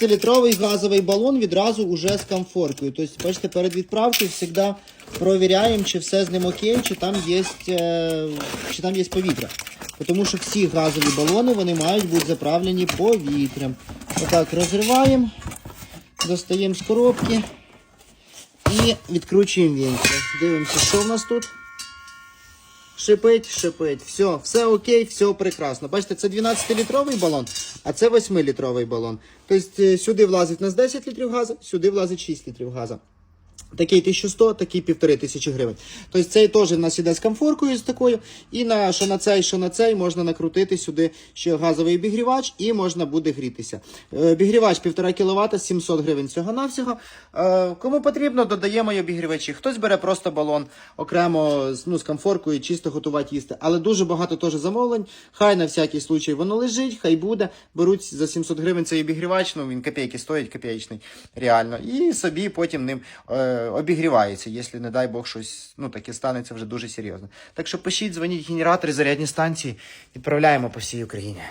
12-літровий газовий балон відразу уже з комфоркою. Тобто, бачите, перед відправкою завжди провіряємо, чи все з ним окей, чи там є, е, чи там є повітря. Тому що всі газові балони вони мають бути заправлені повітрям. Отак розриваємо, достаємо з коробки і відкручуємо вінки. Дивимося, що в нас тут. Шипить, шипить. Все, все окей, все прекрасно. Бачите, це 12-літровий балон, а це 8-літровий балон. Тобто е, сюди влазить у нас 10 літрів газу, сюди влазить 6 літрів газу. Такий 1100, такий 1500 гривень. Тобто цей теж в нас іде з комфоркою з такою. І на, що на цей, що на цей можна накрутити сюди ще газовий обігрівач і можна буде грітися. Е, Обігрівач 1,5 кВт, 700 гривень всього-навсього. Е, Кому потрібно, додаємо й обігрівачі. Хтось бере просто балон окремо ну, з комфоркою, чисто готувати їсти. Але дуже багато теж замовлень. Хай на всякий случай воно лежить, хай буде. Беруть за 700 гривень цей обігрівач, ну він копійки стоїть, копійчний, реально. І собі потім ним е, обігрівається, якщо, не дай Бог, щось ну, таке станеться вже дуже серйозно. Так що пишіть, дзвоніть генератори, зарядні станції, відправляємо по всій Україні.